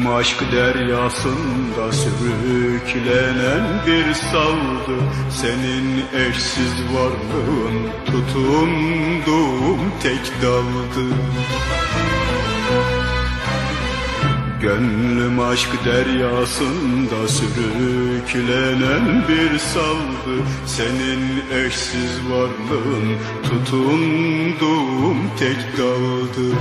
aşk deryasında sürüklenen bir saldı Senin eşsiz varlığın tutunduğum tek daldı Gönlüm aşk deryasında sürüklenen bir saldı Senin eşsiz varlığın tutunduğum tek daldı